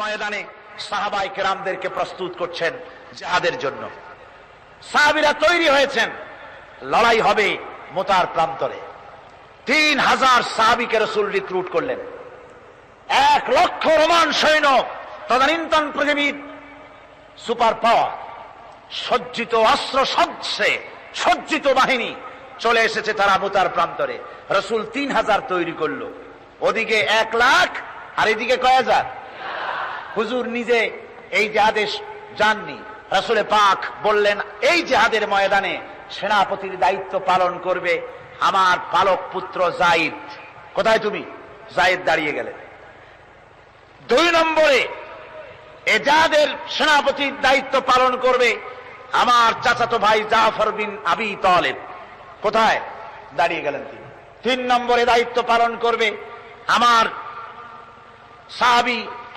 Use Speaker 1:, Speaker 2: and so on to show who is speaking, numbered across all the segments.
Speaker 1: ময়দানে সাহাবাই কেরামদেরকে প্রস্তুত করছেন জাহাদের জন্য। সাহাবিরা তৈরি হয়েছেন। লড়াই হবে মোতার প্রান্তরে। তিন হাজার সাহাবিকে রসুল রিক্রুট করলেন। এক লক্ষ রোমান সৈন্য, তদানীন্তন পৃথিবীর সুপার পাওয়ার, সজ্জিত অস্ত্র সজ্জে, সজ্জিত বাহিনী চলে এসেছে তারা মোতার প্রান্তরে। রসুল তিন হাজার তৈরি করল। ওদিকে এক লাখ, আর এদিকে কয় হাজার? হুজুর নিজে এই জাহাদেশ যাননি রাসুলে পাক বললেন, এই জেহাদের ময়দানে সেনাপতির দায়িত্ব পালন করবে আমার পালক পুত্র জাইদ। কোথায় তুমি? জাইদ দাঁড়িয়ে গেলেন দুই নম্বরে, এ জাহাদের সেনাপতির দায়িত্ব পালন করবে আমার চাচাতো ভাই জাফর বিন আবি তলেব। কোথায়? দাঁড়িয়ে গেলেন তিনি। তিন নম্বরে দায়িত্ব পালন করবে আমার সাহাবি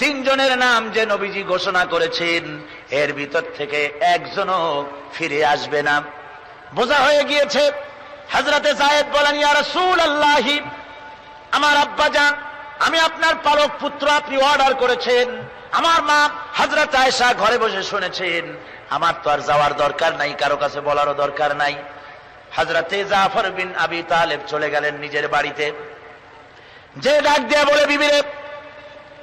Speaker 1: তিনজনের নাম যে নবীজি ঘোষণা করেছেন, এর ভিতর থেকে একজনও ফিরে আসবে না। বোঝা হয়ে গিয়েছে হজরতে জায়েদ বলেন আমার আব্বা যান আমি আপনার পালক পুত্র আপনি অর্ডার করেছেন। আমার মা হজরত আয়েশা ঘরে বসে শুনেছেন। আমার তো আর যাওয়ার দরকার নাই, কারও কাছে বলারও দরকার নাই। হজরতে জাফর বিন আবি তালেব চলে গেলেন নিজের বাড়িতে। যে ডাক দিয়া বলে, বিবিরে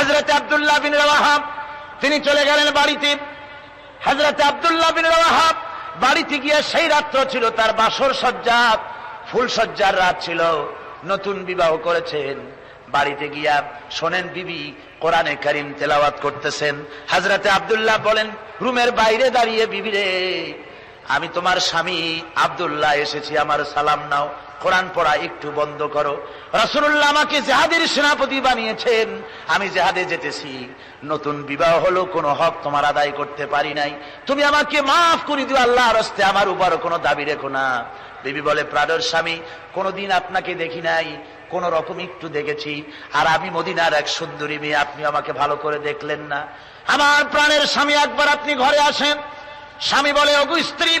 Speaker 1: হজরত আবদুল্লাহ বিন রাহাব তিনি চলে গেলেন বাড়িতে। হজরত আবদুল্লাহ বিন রাহাব বাড়িতে গিয়ে সেই রাত্র ছিল, তার বাসর সজ্জা, ফুল সজ্জার রাত ছিল। নতুন বিবাহ করেছেন। বাড়িতে গিয়া শোনেন বিবি কোরআনে করিম তেলাওয়াত করতেছেন। হাজরাতে আবদুল্লাহ বলেন, রুমের বাইরে দাঁড়িয়ে বিবি রে, আমি তোমার স্বামী আবদুল্লাহ, এসেছি, আমার সালাম নাও। কোরআন পড়া একটু বন্ধ করো। রসুল্লাহ আমাকে জেহাদের সেনাপতি বানিয়েছেন। আমি জেহাদে যেতেছি। নতুন বিবাহ হলো, কোনো হক তোমার আদায় করতে পারি নাই। তুমি আমাকে মাফ করে দিও আল্লাহ রস্তে আমার উপর কোনো দাবি রেখো না। বিবি বলে প্রাণের স্বামী, কোনোদিন আপনাকে দেখি নাই। কোন রকম একটু দেখেছি। আর আমি মদিনার এক সুন্দরী মেয়ে, আপনি আমাকে ভালো করে দেখলেন না। আমার প্রাণের স্বামী একবার আপনি ঘরে আসেন। স্বামী বলে, অগু স্ত্রী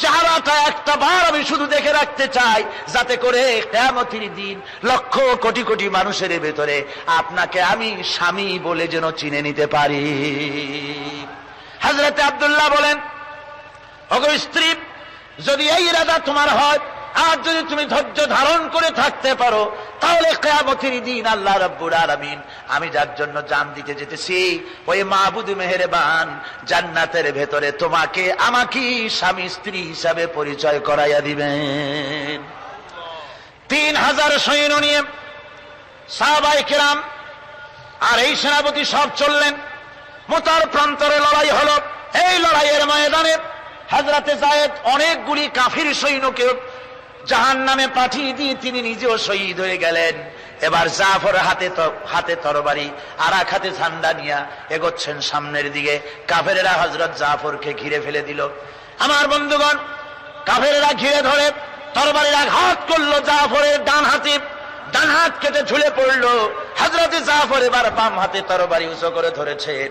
Speaker 1: চেহারাটা একটা বার আমি শুধু দেখে রাখতে চাই, যাতে করে কেমতির দিন লক্ষ কোটি কোটি মানুষের ভেতরে আপনাকে আমি স্বামী বলে যেন চিনে নিতে পারি। হাজরতে আবদুল্লাহ বলেন অগ স্ত্রী, যদি এই রাজা তোমার হয় আর যদি তুমি ধৈর্য ধারণ করে থাকতে পারো, তাহলে কেয়ামতির দিন আল্লাহ রব্বুর আলামিন, আমি যার জন্য জান দিতে যেতেছি, ওই মাহবুদ মেহেরবান জান্নাতের ভেতরে তোমাকে আমাকে স্বামী স্ত্রী হিসাবে পরিচয় করাইয়া দিবেন। তিন হাজার সৈন্য নিয়ে সাহাবাই কেরাম আর এই সেনাপতি সব চললেন। মোতার প্রান্তরে লড়াই হল। এই লড়াইয়ের ময়দানে হাজরাতে জায়েদ অনেকগুলি কাফির সৈন্যকে জাহান নামে পাঠিয়ে দিয়ে তিনি নিজেও শহীদ হয়ে গেলেন। এবার জাফর হাতে হাতে তরবারি আর এক হাতে ঝান্ডা নিয়া এগোচ্ছেন সামনের দিকে। কাফেরেরা হজরত জাফরকে ঘিরে ফেলে দিল। আমার বন্ধুগণ, কাফেরেরা ঘিরে ধরে তরবারির আঘাত করল জাফরের ডান হাতে। ডান হাত কেটে ঝুলে পড়ল। হাজরতে জাফর এবার বাম হাতে তরবারি উঁচু করে ধরেছেন।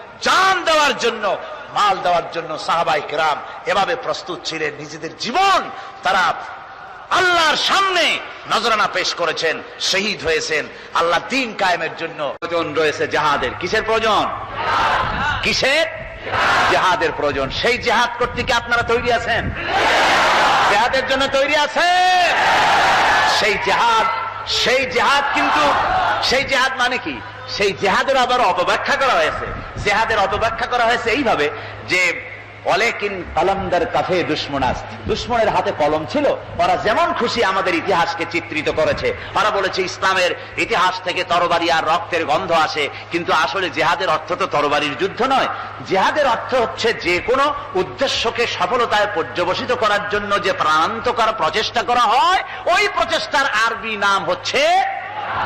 Speaker 1: জান দেওয়ার জন্য, মাল দেওয়ার জন্য সাহাবাই গ্রাম এভাবে প্রস্তুত ছিলেন। নিজেদের জীবন তারা আল্লাহর সামনে নজরানা পেশ করেছেন, শহীদ হয়েছেন। আল্লাহ দিন কায়েমের জন্য প্রয়োজন রয়েছে জাহাদের। কিসের প্রয়োজন? কিসের? জেহাদের প্রয়োজন। সেই জেহাদ করতে কি আপনারা তৈরি আছেন? জেহাদের জন্য তৈরি আছেন সেই জেহাদ সেই জেহাদ কিন্তু, সেই জেহাদ মানে কি? সেই জেহাদের আবার অপব্যাখ্যা করা হয়েছে। জেহাদের অপব্যাখ্যা করা হয়েছে এইভাবে যে অলেকিন কলমদার কাফে দুশ্মনাস দুশ্মনের হাতে কলম ছিল, ওরা যেমন খুশি আমাদের ইতিহাসকে চিত্রিত করেছে। ওরা বলেছে, ইসলামের ইতিহাস থেকে তরবারি আর রক্তের গন্ধ আসে, কিন্তু আসলে জেহাদের অর্থ তো তরবারির যুদ্ধ নয়। জেহাদের অর্থ হচ্ছে যে কোনো উদ্দেশ্যকে সফলতায় পর্যবসিত করার জন্য যে প্রাণান্তকর প্রচেষ্টা করা হয়, ওই প্রচেষ্টার আরবি নাম হচ্ছে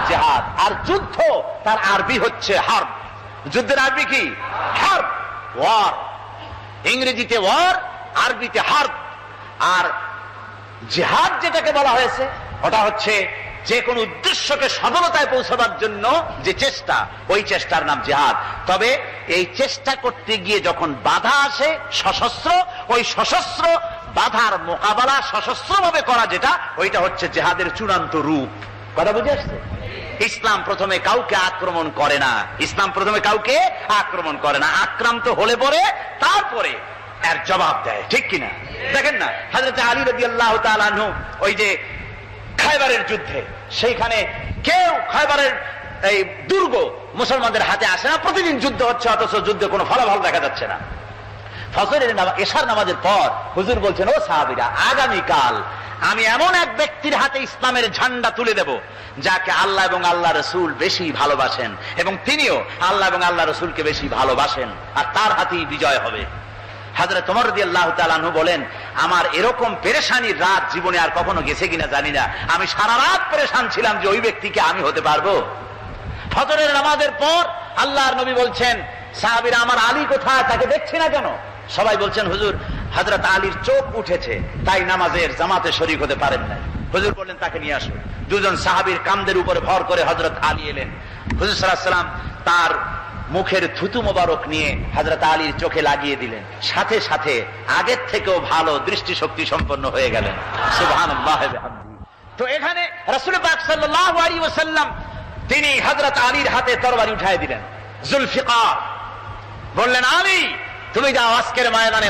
Speaker 1: জেহাদ। আর যুদ্ধ, তার আরবি হচ্ছে হার্ব। যুদ্ধের আরবি কি? হার্ব, ওয়ার। ইংরেজিতে ওয়ার, আরবিতে হার্ব। আর জেহাদ যেটাকে বলা হয়েছে, ওটা হচ্ছে যে কোনো উদ্দেশ্যকে সফলতায় পৌঁছাবার জন্য যে চেষ্টা, ওই চেষ্টার নাম জেহাদ। তবে এই চেষ্টা করতে গিয়ে যখন বাধা আসে, সশস্ত্র, ওই সশস্ত্র বাধার মোকাবেলা সশস্ত্রভাবে করা যেটা, ওইটা হচ্ছে জেহাদের চূড়ান্ত রূপ। কথা বুঝে আসছে? ইসলাম প্রথমে কাউকে আক্রমণ করে না। ইসলাম প্রথমে কাউকে আক্রমণ করে না। আক্রান্ত হলে পরে তারপরে এর জবাব দেয়। ঠিক কিনা? দেখেন না হাজরত আলী রবি আল্লাহ ওই যে খাইবারের যুদ্ধে, সেইখানে কেউ খাইবারের এই দুর্গ মুসলমানদের হাতে আসে না। প্রতিদিন যুদ্ধ হচ্ছে, অথচ যুদ্ধে কোনো ফলাফল দেখা যাচ্ছে না। নামা- এশার নামাজের পর হুজুর বলছেন, ও সাহাবিরা, আগামীকাল আমি এমন এক ব্যক্তির হাতে ইসলামের ঝান্ডা তুলে দেব, যাকে আল্লাহ এবং আল্লাহ রসুল বেশি ভালোবাসেন, এবং তিনিও আল্লাহ এবং আল্লাহ রসুলকে বেশি ভালোবাসেন, আর তার হাতেই বিজয় হবে। হাজরে তোমার দিয়ে আল্লাহ তালানহু বলেন, আমার এরকম পেরেশানির রাত জীবনে আর কখনো গেছে কিনা জানি না। আমি সারা রাত পেরেশান ছিলাম যে ওই ব্যক্তিকে আমি হতে পারব। ফজরের নামাজের পর আল্লাহর নবী বলছেন, সাহাবিরা আমার আলী কোথায়? তাকে দেখছি না কেন? সবাই বলছেন, হুজুর হজরত আলীর চোখ উঠেছে, তাই নামাজের জামাতে শরিক হতে পারেন না হুজুর বললেন, তাকে নিয়ে আসো দুজন সাহাবীর কামদের উপরে ভর করে হজরত আলী এলেন। হুজুর সাল্লাম তার মুখের থুতু মোবারক নিয়ে হজরত আলীর চোখে লাগিয়ে দিলেন। সাথে সাথে আগের থেকেও ভালো দৃষ্টিশক্তি সম্পন্ন হয়ে গেলেন। তো এখানে রাসূল পাক তিনি হযরত আলীর হাতে তরবারি উঠায় দিলেন। জুলফিকার বললেন, আলী, তুমি যাও আজকের ময়দানে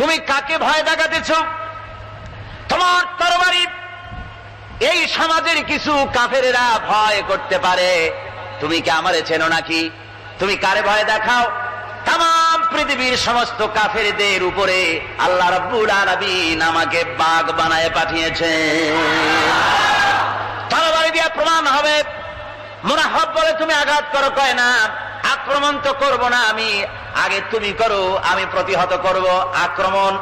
Speaker 1: তুমি কাকে ভয় দেখাতেছ? তোমার তরবারি, এই সমাজের কিছু কাফেরেরা ভয় করতে পারে। তুমি কি আমারে চেনো নাকি? তুমি কারে ভয় দেখাও? তাম পৃথিবীর সমস্ত কাফেরদের উপরে আল্লাহ রব্বুল আলামিন আমাকে বাঘ বানায় পাঠিয়েছে তরবারি দিয়া প্রমাণ হবে। মুনাফব বলে, তুমি আঘাত করো, কয় না, আক্রমণ তো করব না আমি। আগে তুমি করো, আমি প্রতিহত করব। আক্রমণ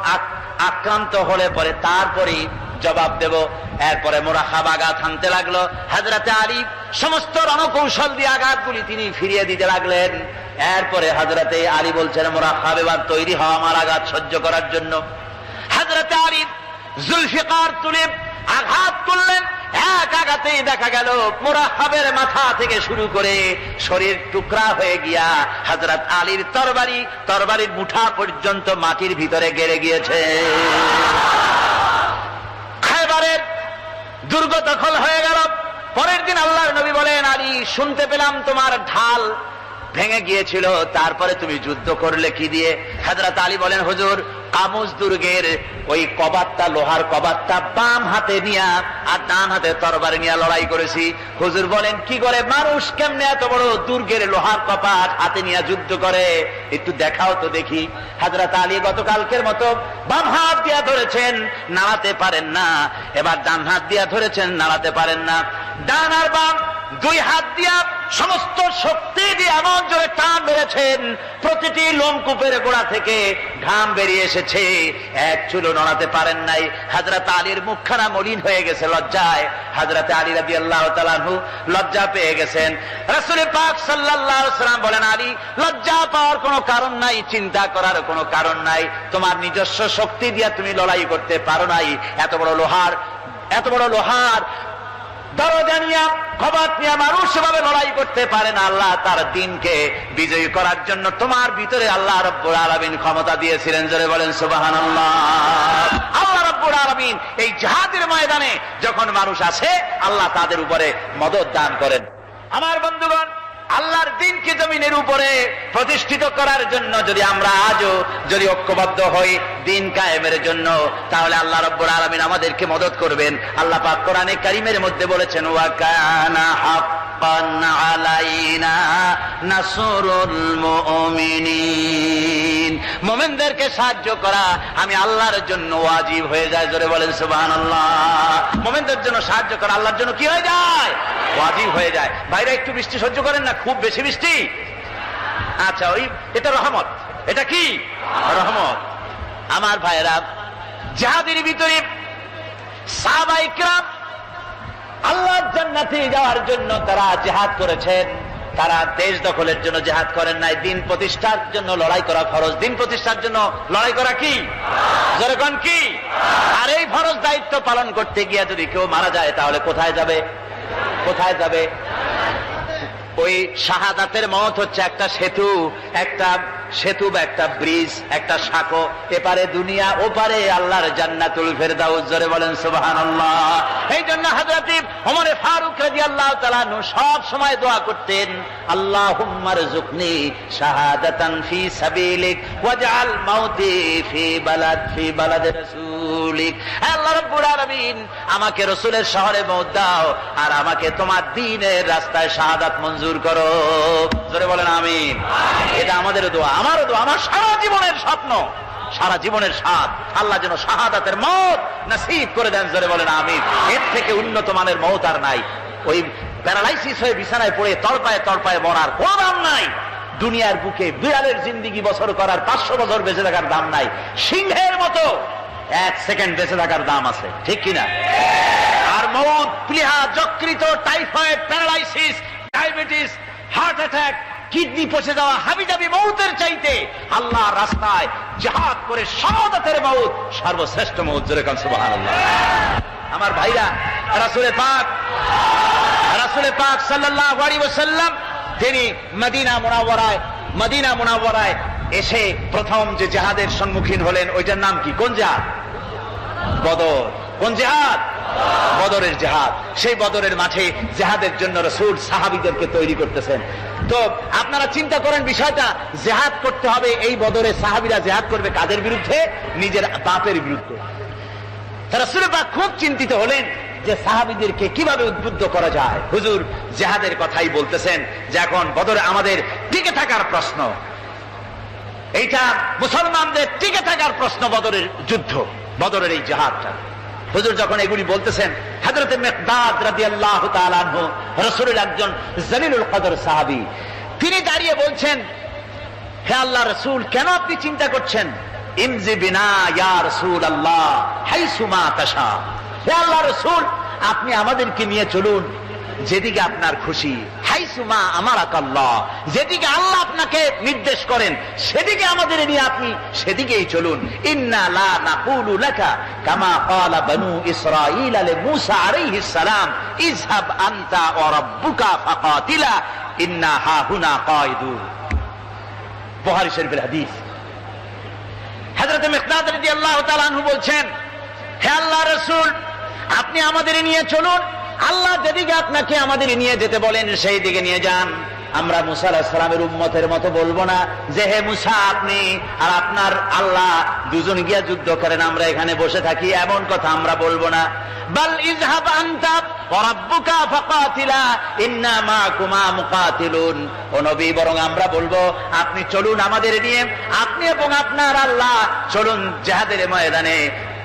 Speaker 1: আক্রান্ত হলে পরে তারপরে জবাব দেব। এরপরে মোরাখাব আঘাত হানতে লাগল। হাজরাতে আলী সমস্ত রণকৌশল দিয়ে আঘাতগুলি তিনি ফিরিয়ে দিতে লাগলেন। এরপরে হাজরাতে আলী বলছেন মোরাখাব এবার তৈরি হওয়া আমার আঘাত সহ্য করার জন্য। হাজরাতে আলী জুলফিকার তুলে আঘাত করলেন। এক আঘাতেই দেখা গেল মুরাহাবের মাথা থেকে শুরু করে শরীর টুকরা হয়ে গিয়া হজরত আলীর তরবারি, তরবারির মুঠা পর্যন্ত মাটির ভিতরে গেড়ে গিয়েছে। খাইবারের দুর্গ দখল হয়ে গেল। পরের দিন আল্লাহর নবী বলেন, আলী, শুনতে পেলাম তোমার ঢাল ভেঙে গিয়েছিল, তারপরে তুমি যুদ্ধ করলে কি দিয়ে? হাজরত আলী বলেন, হুজুর কামুজ দুর্গের ওই কবাতটা, লোহার কবাতটা বাম হাতে নিয়া আর ডান হাতে তরবারি নিয়ে লড়াই করেছি। হুজুর বলেন, কি করে? মানুষ কেমনে এত বড় দুর্গের লোহার কপাট হাতে নিয়ে যুদ্ধ করে? একটু দেখাও তো দেখি। হাজরত আলী গতকালকের মতো বাম হাত দিয়া ধরেছেন, নাড়াতে পারেন না। এবার ডান হাত দিয়া ধরেছেন, নাড়াতে পারেন না। ডান আর বাম, দুই হাত দিয়া সমস্ত শক্তি দিয়ে এমন জোরে টান মেরেছেন, প্রতিটি লোমকূপের গোড়া থেকে ঘাম বেরিয়ে এসেছে। এক চুলো নড়াতে পারেন নাই। হাজরত আলীর মুখখানা মলিন হয়ে গেছে লজ্জায়। হাজরত আলী রাবি আল্লাহ তালাহু লজ্জা পেয়ে গেছেন। রাসুল পাক সাল্লাহ সাল্লাম বলেন, আলী, লজ্জা পাওয়ার কোনো কারণ নাই, চিন্তা করার কোনো কারণ নাই। তোমার নিজস্ব শক্তি দিয়ে তুমি লড়াই করতে পারো নাই। এত বড় লোহার, এত বড় লোহার দরজা নিয়ে খবর নিয়ে মানুষ সেভাবে লড়াই করতে পারে না। আল্লাহ তার দিনকে বিজয়ী করার জন্য তোমার ভিতরে আল্লাহ রব্বুর আলমিন ক্ষমতা দিয়েছিলেন। জোরে বলেন সুবাহান আল্লাহ রব্বুর আলমিন এই ময়দানে যখন মানুষ আসে, আল্লাহ তাদের উপরে মদত দান করেন। আমার বন্ধুগণ আল্লাহর দিনকে জমিনের উপরে প্রতিষ্ঠিত করার জন্য যদি আমরা আজও যদি ঐক্যবদ্ধ হই, দিন কায়েমের জন্য, তাহলে আল্লাহ রব্বুর আলমিন আমাদেরকে মদত করবেন। আল্লাহ পাক কোরআনে কারিমের মধ্যে বলেছেন, ওয়া কানা হাক্কান
Speaker 2: হাক্কান আলাইনা নাসরুল মুমিনিন। মুমিনদেরকে সাহায্য করা আমি আল্লাহর জন্য ওয়াজিব হয়ে যায়, জোরে বলেন, সুবহানাল্লাহ। মুমিনদের জন্য সাহায্য করা আল্লাহর জন্য কি হয়ে যায়? ওয়াজিব হয়ে যায়। বাইরে একটু বৃষ্টি সহ্য করেন না খুব বেশি বৃষ্টি আচ্ছা ওই, এটা রহমত। এটা কি? রহমত। আমার ভাইরা যাহাদের ভিতরে সাহাবাইকরাম আল্লাহর জান্নাতে যাওয়ার জন্য তারা জেহাদ করেছেন। তারা দেশ দখলের জন্য জেহাদ করেন নাই। দিন প্রতিষ্ঠার জন্য লড়াই করা ফরজ। দিন প্রতিষ্ঠার জন্য লড়াই করা কি? যেরকম কি? আর এই ফরজ দায়িত্ব পালন করতে গিয়ে যদি কেউ মারা যায়, তাহলে কোথায় যাবে? কোথায় যাবে? ওই শাহাদাতের মত হচ্ছে একটা সেতু একটা সেতু বা একটা ব্রিজ, একটা সাঁকো। এপারে দুনিয়া, ওপারে আল্লাহর জান্নাতুল ফেরদাউস। জোরে বলেন, সুবহানাল্লাহ। এই জন্য হযরত ওমরে ফারুক রাদিয়াল্লাহু তাআলা নু সব সময় দোয়া করতেন, আল্লাহুম্মা রযুকনি শাহাদাতান ফি সাবিলিক, ওয়াজআল মাউতি ফি বালাদ ফি বালাদ রাসূলিক আল্লাহ রাব্বুল আলামিন আমাকে রাসূলের শহরে মউত দাও আর আমাকে তোমার দ্বীনের রাস্তায় শাহাদাত মঞ্জুর করো। জোরে বলেন আমিন। এটা আমাদের দোয়া। আমারও দোয়া। আমার সারা জীবনের স্বপ্ন সারা জীবনের স্বাদ। আল্লাহ যেন শাহাদাতের মত নসিব করে দেন। জোরে বলেন আমিন। এর থেকে উন্নত মানের মত আর নাই। ওই প্যারালাইসিস হয়ে বিছানায় পড়ে তড়পায় তড়পায় মরার কোনো দাম নাই। দুনিয়ার বুকে বিড়ালের জিন্দিগি বছর করার পাঁচশো বছর বেঁচে থাকার দাম নাই। সিংহের মতো এক সেকেন্ড বেঁচে থাকার দাম আছে, ঠিক কিনা? আর মৌত প্লিহা, যকৃত, typhoid, paralysis, diabetes, heart attack, kidney পচে যাওয়া, হাবিজাবি মৌতের চাইতে আল্লাহ রাস্তায় জাহাদ করে শাহাদাতের মৌত সর্বশ্রেষ্ঠ মৌত, জোরে কান সুবহানাল্লাহ। আমার ভাইরা রাসুলে পাক রাসুলে পাক ওয়াসাল্লাম তিনি মদিনা মুনাওয়ারায় মদিনা মুনাওয়ারায় এসে প্রথম যে জাহাদের সম্মুখীন হলেন, ওইটার নাম কি? কোন জাহাদ? বদর। কোন জেহাদ? বদরের জেহাদ। সেই বদরের মাঠে জেহাদের জন্য রসুল সাহাবিদেরকে তৈরি করতেছেন। তো আপনারা চিন্তা করেন বিষয়টা, জেহাদ করতে হবে এই বদরে সাহাবিরা জেহাদ করবে কাদের বিরুদ্ধে? নিজের বাপের বিরুদ্ধে। রসুল পাক খুব চিন্তিত হলেন যে সাহাবিদেরকে কীভাবে উদ্বুদ্ধ করা যায়? হুজুর জেহাদের কথাই বলতেছেন যে এখন বদরে আমাদের টিকে থাকার প্রশ্ন। এইটা মুসলমানদের টিকে থাকার প্রশ্ন বদরের যুদ্ধ, বদরের এই জাহাজটা হুজুর যখন এগুলি বলতেছেন হাজরতে মেকদাদ রাদি আল্লাহ রসুলের একজন জলিলুল কদর সাহাবি, তিনি দাঁড়িয়ে বলছেন, হে আল্লাহ রসুল, কেন আপনি চিন্তা করছেন? ইমজি বিনা ইয়া রসুল আল্লাহ হাই সুমা তাশা। হে আল্লাহ রসুল, আপনি আমাদেরকে নিয়ে চলুন। যেদিকে আপনার খুশি। হাই সুমা আমার আকাল্লাহ যেদিকে আল্লাহ আপনাকে নির্দেশ করেন, সেদিকে আমাদের নিয়ে আপনি সেদিকেই চলুন। হাদিস। বলছেন, হে আল্লাহ রাসূল আপনি আমাদের নিয়ে চলুন। আল্লাহ যেদিকে আপনাকে আমাদের নিয়ে যেতে বলেন, সেই দিকে নিয়ে যান। আমরা মুসা উম্মতের মতো বলব না যে, হে মুসা, আপনি আর আপনার আল্লাহ দুজন গিয়া যুদ্ধ করেন, আমরা এখানে বসে থাকি, এমন কথা আমরা বলব না। বাল ইজহাব আনতা ওয়া ফাকাতিলা, ইন্না মাকুমা মুকাতিলুন। ও নবী, বরং আমরা বলব, আপনি চলুন আমাদের নিয়ে, আপনি এবং আপনার আল্লাহ চলুন জেহাদের ময়দানে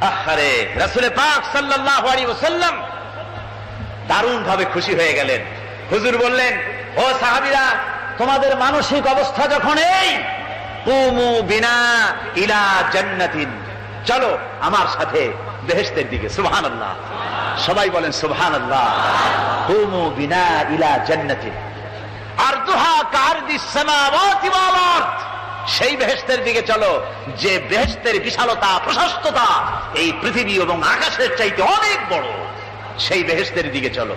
Speaker 2: আহারে রাসুলে পাক সাল্লাল্লাহু আলাইহি ওয়াসাল্লাম দারুণ ভাবে খুশি হয়ে গেলেন। হুজুর বললেন, ও সাহাবীরা, তোমাদের মানসিক অবস্থা যখন এই, কুমু বিনা ইলা জান্নাতিন। চলো আমার সাথে বেহেস্তের দিকে, সুবহানাল্লাহ। সবাই বলেন, সুবহানাল্লাহ। কুমু বিনা ইলা জান্নাতিন। আরদুহা কারদিস সামাওয়াতি ওয়াল আরদ। সেই বেহেস্তের দিকে চলো। যে বেহেস্তের বিশালতা, প্রশস্ততা এই পৃথিবী এবং আকাশের চাইতে অনেক বড়। সেই বেহেস্তের দিকে চলো।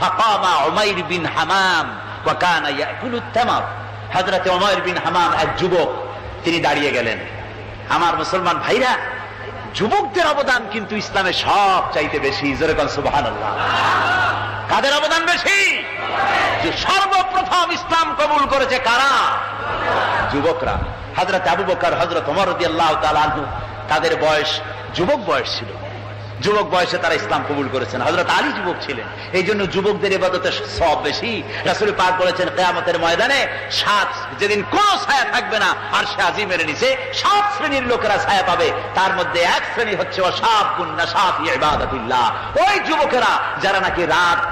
Speaker 2: ফাকামা উমাইর বিন হামাম ওয়াকানা ইয়াকুলু বিন হামাম এক যুবক, তিনি দাঁড়িয়ে গেলেন। আমার মুসলমান ভাইরা, যুবকদের অবদান কিন্তু ইসলামে সব চাইতে বেশি। জোরে কোন সুবহানাল্লাহ। কাদের অবদান বেশি? যে সর্বপ্রথম ইসলাম কবুল করেছে কারা? যুবকরা হজরত আবু বকর হজরত রাদিয়াল্লাহু তাআলা আনহু, তাদের বয়স, যুবক বয়স ছিল। যুবক বয়সে তারা ইসলাম কবুল করেছেন। হজরত আলী যুবক ছিলেন। এই জন্য যুবকদের এবাদতে সব বেশি। রাসুল পাক বলেছেন, কেয়ামতের ময়দানে সাত, যেদিন কোন ছায়া থাকবে না, আর সে আজি মেরে নিছে সাত শ্রেণির লোকেরা ছায়া পাবে। তার মধ্যে এক শ্রেণি হচ্ছে অসাব গুন্না সাফ ইবাদাতিল্লাহ। ওই যুবকেরা যারা নাকি রাত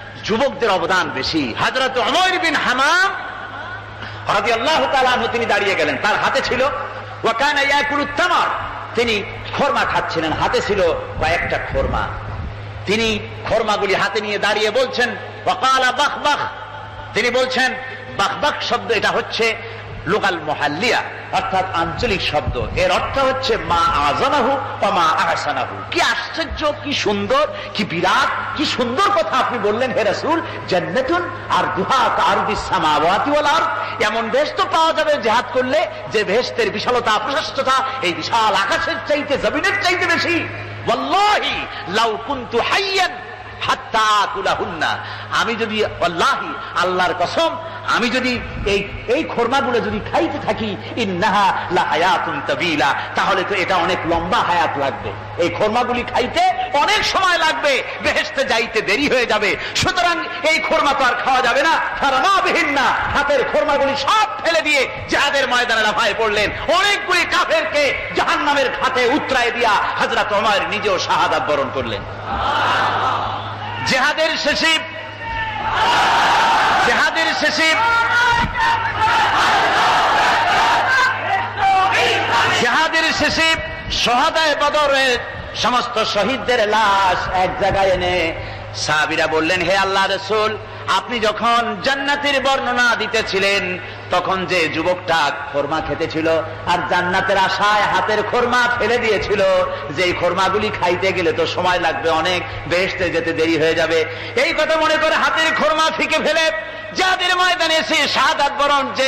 Speaker 2: যুবকদের অবদান বেশি। হাজরত অমর বিন হামাম হাজি আল্লাহ তিনি দাঁড়িয়ে গেলেন। তার হাতে ছিল তিনি খোরমা খাচ্ছিলেন। হাতে ছিল কয়েকটা খোরমা। তিনি খোরমাগুলি হাতে নিয়ে দাঁড়িয়ে বলছেন তিনি বলছেন বাখ শব্দ এটা হচ্ছে লোকাল মহাল্লিয়া, অর্থাৎ আঞ্চলিক শব্দ। এর অর্থ হচ্ছে মা আজানাহু বা মা আহসানাহু। কি আশ্চর্য, কি সুন্দর, কি বিরাট, কি সুন্দর কথা আপনি বললেন, হে রাসূল, জান্নাতুন আর দুহা কারুদি সামাওয়াতি ওয়াল এমন বেশ তো পাওয়া যাবে জিহাদ করলে, যে বেহেশতের বিশালতা, প্রশস্ততা, এই বিশাল আকাশের চাইতে, জমিনের চাইতে বেশি। ওয়াল্লাহি, লাউ কুনতু হাইয়ান। আমি যদি আল্লাহি, আল্লাহর কসম, আমি যদি এই এই খোরমাগুলো যদি খাইতে থাকি, ইন্নাহা তাহলে তো এটা অনেক লম্বা হায়াত লাগবে। এই খোরমাগুলি খাইতে অনেক সময় লাগবে, বেহেশতে যাইতে দেরি হয়ে যাবে। সুতরাং এই খোরমা তো আর খাওয়া যাবে না। ফারামা বিহীন না হাতের খোরমাগুলি সব ফেলে দিয়ে জাহাদের ময়দানে লাফায় পড়লেন। অনেকগুলি কাফেরকে জাহান্নামের খাতে উতরায় দিয়া হযরত ওমর নিজেও শাহাদাত বরণ করলেন। জেহাদের শেষে জেহাদের শেষে জেহাদের শেষে সহাদায় বদরের সমস্ত শহীদদের লাশ এক জায়গায় এনে সাহাবিরা বললেন, হে আল্লাহ রসুল, আপনি যখন জান্নাতের বর্ণনা দিতেছিলেন তখন যে যুবকটা খোরমা খেতেছিল আর জান্নাতের আশায় হাতের খোরমা ফেলে দিয়েছিল যে খোরমাগুলি খাইতে গেলে তো সময় লাগবে অনেক বেহেস্তে যেতে দেরি হয়ে যাবে। এই কথা মনে করে হাতের খোরমা ফিকে ফেলে, যাদের ময়দানে এসে শাহাদাত বরণ যে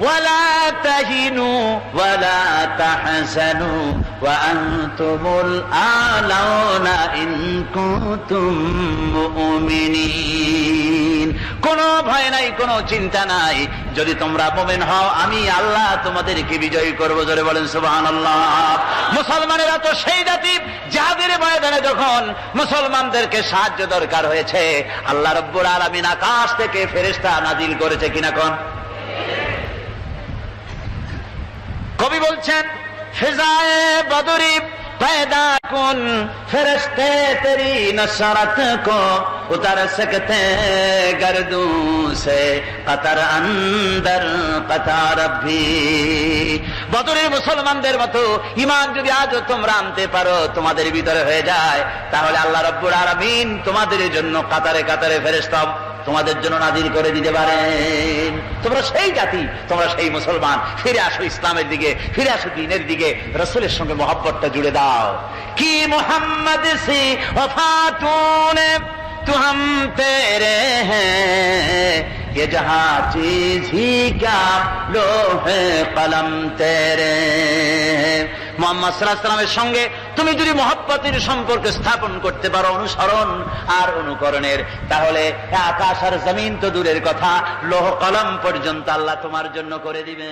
Speaker 2: ولا تهنوا ولا تحزنوا وأنتم الأعلون إن كنتم مؤمنين কোনো ভয় নাই কোনো চিন্তা নাই যদি তোমরা মোমেন হও আমি আল্লাহ তোমাদেরকে বিজয়ী করবো জোরে বলেন সুবাহান আল্লাহ মুসলমানেরা তো সেই জাতি যাদের ময়দানে যখন মুসলমানদেরকে সাহায্য দরকার হয়েছে আল্লাহ রব্বুর আলমিন আকাশ থেকে ফেরেস্তা নাজিল করেছে কিনা কোন কবি বলছেন, ফেজায় বদরি پیدا کن فرشتے تیری نشرت کو اتر سکتے گردوں سے قطر اندر قطار بھی বদরের মুসলমানদের মতো ইমান যদি আজও তোমরা আনতে পারো, তোমাদের ভিতরে হয়ে যায়। তাহলে আল্লাহ রব্বুর আরামিন তোমাদের জন্য কাতারে কাতারে ফেরেস্তম তোমাদের জন্য নাজির করে দিতে পারেন তোমরা সেই জাতি তোমরা সেই মুসলমান ফিরে আসো ইসলামের দিকে ফিরে আসো দিনের দিকে রসুলের সঙ্গে মহব্বতটা জুড়ে দাও কি মোহাম্মদ সি ওফাতুন तो हम तेरे हैं ये जहां चीज ही क्या लो है কলম তেরে মোহাম্মদ সাল্লাহ সঙ্গে তুমি যদি মহব্বতের সম্পর্ক স্থাপন করতে পারো, অনুসরণ আর অনুকরণের, তাহলে আকাশ আর জমিন তো দূরের কথা। লোহ কলম পর্যন্ত আল্লাহ তোমার জন্য করে দিবে